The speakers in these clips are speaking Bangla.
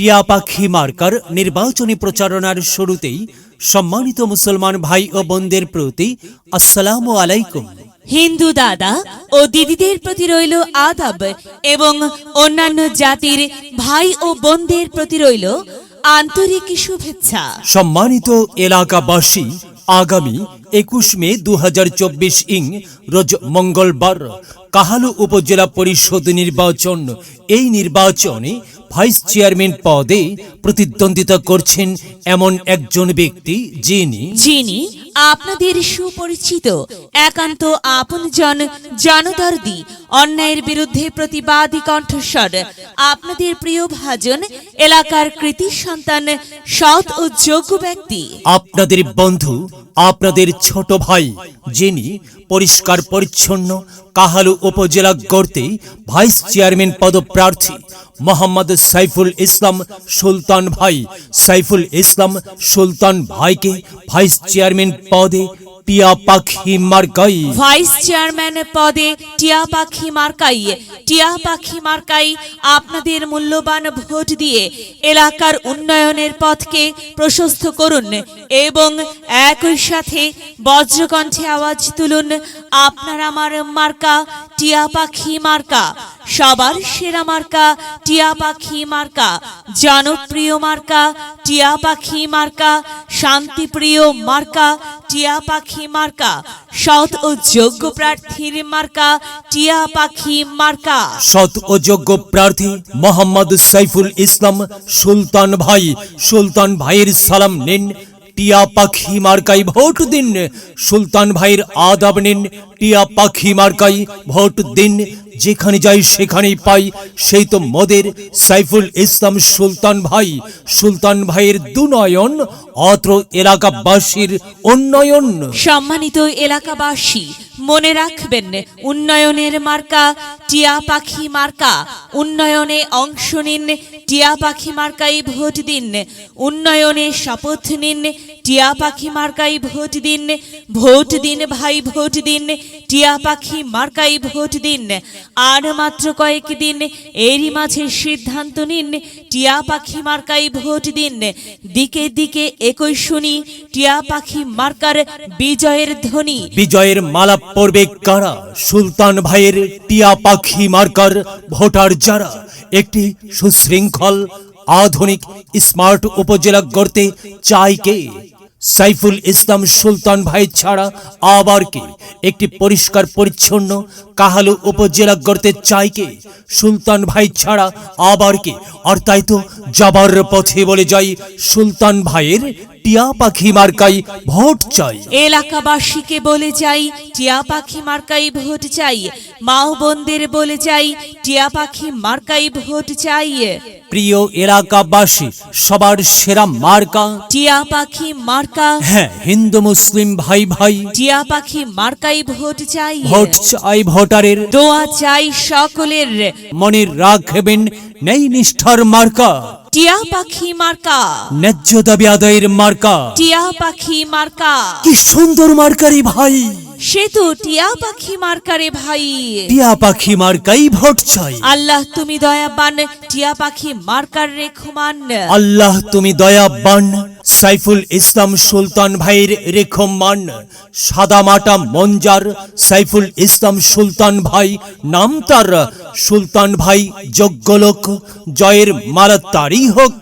টিয়া পাখি মার্কার নির্বাচনী প্রচারণার শুরুতেই সম্মানিত মুসলমান ভাই ও বোনদের প্রতি আসসালামু আলাইকুম। হিন্দু দাদা ও দিদিদের প্রতি রইল আদাব এবং অন্যান্য জাতির ভাই ও বোনদের প্রতি রইল আন্তরিক শুভেচ্ছা। সম্মানিত এলাকাবাসী আগামী একুশ মে দু হাজার চব্বিশ ইং রোজ মঙ্গলবার কাহালু উপজেলা পরিষদ নির্বাচন। এই নির্বাচনে ভাইস চেয়ারম্যান পদে প্রতিদ্বন্দ্বিতা করছেন এমন একজন ব্যক্তি যিনি যিনি আপনাদের সুপরিচিত একান্ত আপনজন জনদর্দি অন্যায়ের বিরুদ্ধে প্রতিবাদী কণ্ঠস্বর। আপনাদের প্রিয় ভাজন এলাকার কৃতি সন্তান সৎ ও যোগ্য ব্যক্তি। আপনাদের বন্ধু আপনাদের ছোট ভাই, যিনি পরিষ্কার পরিচ্ছন্ন কাহালু উপজেলা গড়তে ভাইস চেয়ারম্যান পদপ্রার্থী মোহাম্মদ সাইফুল ইসলাম সুলতান ভাই। সাইফুল ইসলাম সুলতান ভাইকে ভাইস চেয়ারম্যান পদে টিয়া পাখি মার্কাই। ভাইস চেয়ারম্যান পদে টিয়া পাখি মার্কাই। টিয়া পাখি মার্কাই আপনাদের মূল্যবান ভোট দিয়ে এলাকার উন্নয়নের পথকে প্রশস্ত করুন এবং একই সাথে বজ্রকণ্ঠে আওয়াজ তুলুন, আপনার আমার মার্কা টিয়া পাখি মার্কা। সবার সেরা মার্কা টিয়া পাখি মার্কা, জনপ্রিয় মার্কা টিয়া পাখি মার্কা, শান্তিপ্রিয় মার্কা টিয়া পাখি মার্কা, সৎ ও যোগ্য প্রার্থীর মার্কা, টিয়া পাখি মার্কা। সৎ ও যোগ্য প্রার্থী মোহাম্মদ সাইফুল ইসলাম, সুলতান ভাই, সুলতান ভাইয়ের সালাম নিন, টিয়া পাখি মার্কাই ভোট দিন, সুলতান ভাইয়ের আদাব নিন, টিয়া পাখি মার্কাই ভোট দিন যেখানে যাই সেখানেই পাই। সেই তো মদের সাইফুল ইসলাম সুলতান ভাই। সুলতান ভাইয়ের দুনয়ন, অত্র এলাকাবাসীর উন্নয়ন। সম্মানিত এলাকাবাসী, মনে রাখবেন, উন্নয়নের মার্কা, টিয়া পাখি মার্কা, উন্নয়নে অংশ নিন টিয়া পাখি মার্কাই ভোট দিন, উন্নয়নে শপথ নিন, টিয়া পাখি মার্কাই ভোট দিন ভোট দিন ভাই ভোট দিন, টিয়া পাখি মার্কাই ভোট দিন, আর মাত্র কয়েক দিন, এরই মাঝে সিদ্ধান্ত নিন, টিয়া পাখি মার্কাই ভোট দিন, দিকে দিকে একই শুনি, টিয়া পাখি মার্কার বিজয়ের ধ্বনি। বিজয়ের মালা পড়বে কারা? সুলতান ভাইয়ের টিয়া পাখি মার্কার ভোটার যারা? একটি সুশৃঙ্খল, আধুনিক, স্মার্ট উপজেলা গড়তে চাই কে? সাইফুল ইসলাম সুলতান ভাই ছাড়া আবার কে? একটি পরিষ্কার, পরিচ্ছন্ন কাহালু উপজেলা গড়তে চাই কে? সুলতান ভাই ছাড়া আবার কে? আর তাই তো যাবার পথে বলে যাই সুলতান ভাইয়ের টিয়া পাখি মার্কাই ভোট চাই। এলাকাবাসীকে বলে যাই টিয়া পাখি মার্কাই ভোট চাই। মা বোনদের বলে যাই টিয়া পাখি মার্কাই ভোট চাই। প্রিয় এলাকাবাসী সবার সেরা মার্কা? টিয়া পাখি মার্কা? হ্যাঁ হিন্দু মুসলিম ভাই ভাই। টিয়া পাখি মার্কাই ভোট চাই। ভোট চাই ভোটারের দোয়া চাই সকলের। মনে রাখবেন নেই নিষ্ঠার মার্কা। টিয়া পাখি মার্কা। ন্যায্য দাবি আদায়ের মার্কা। টিয়া পাখি মার্কা। কি সুন্দর মার্কারি ভাই। সে তো টিয়া পাখি মার্কারে ভাই। টিয়া পাখি মার্কাই ভোট চাই। আল্লাহ তুমি দয়াবান টিয়া পাখি মার্কার রেখমান আল্লাহ তুমি দয়াবান সাইফুল ইসলাম সুলতান ভাইয়ের রেখমান সাদা মাটা মঞ্জার সাইফুল ইসলাম সুলতান ভাই নাম তার। সুলতান ভাই যোগ্য লোক জয়ের মালা তারই হোক,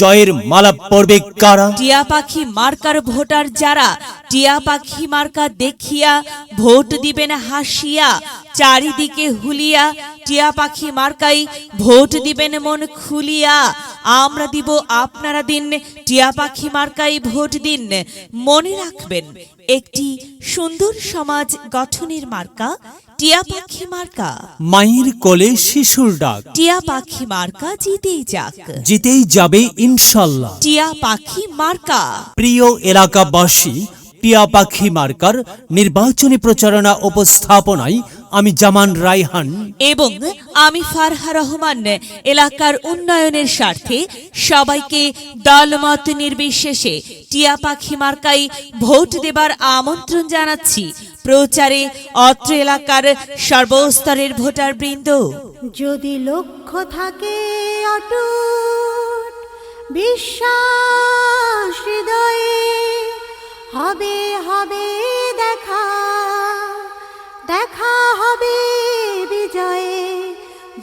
জয়ের মালা পড়বে কারা? টিয়া পাখি মার্কার ভোটার যারা, টিয়া পাখি মার্কা দেখিয়া ভোট দিবেন হাসিয়া চারিদিকে হুলিয়া টিয়া পাখি মার্কাই ভোট দিবেন মন খুলিয়া। আমরা দিব আপনারা দিন টিয়া পাখি মার্কাই ভোট দিন। মনে রাখবেন একটি সুন্দর সমাজ গঠনের মার্কা টিয়া পাখি মার্কা। মায়ের কোলে শিশুর ডাক। টিয়া পাখি মার্কা জিতেই যাক। জিতেই যাবে ইনশাল্লাহ। টিয়া পাখি মার্কা। প্রিয় এলাকাবাসী টিয়া পাখি মার্কার নির্বাচনী প্রচারণা উপস্থাপনায় আমি জামান রায়হান। এবং আমি ফারহা রহমান এলাকার উন্নয়নের স্বার্থে সবাইকে দলমত নির্বিশেষে টিয়া পাখি মার্কাই ভোট দেবার আমন্ত্রণ জানাচ্ছি। প্রচারে অত্র এলাকার সর্বস্তরের ভোটার বৃন্দ যদি লক্ষ্য থাকে অটুট বিশ্বাস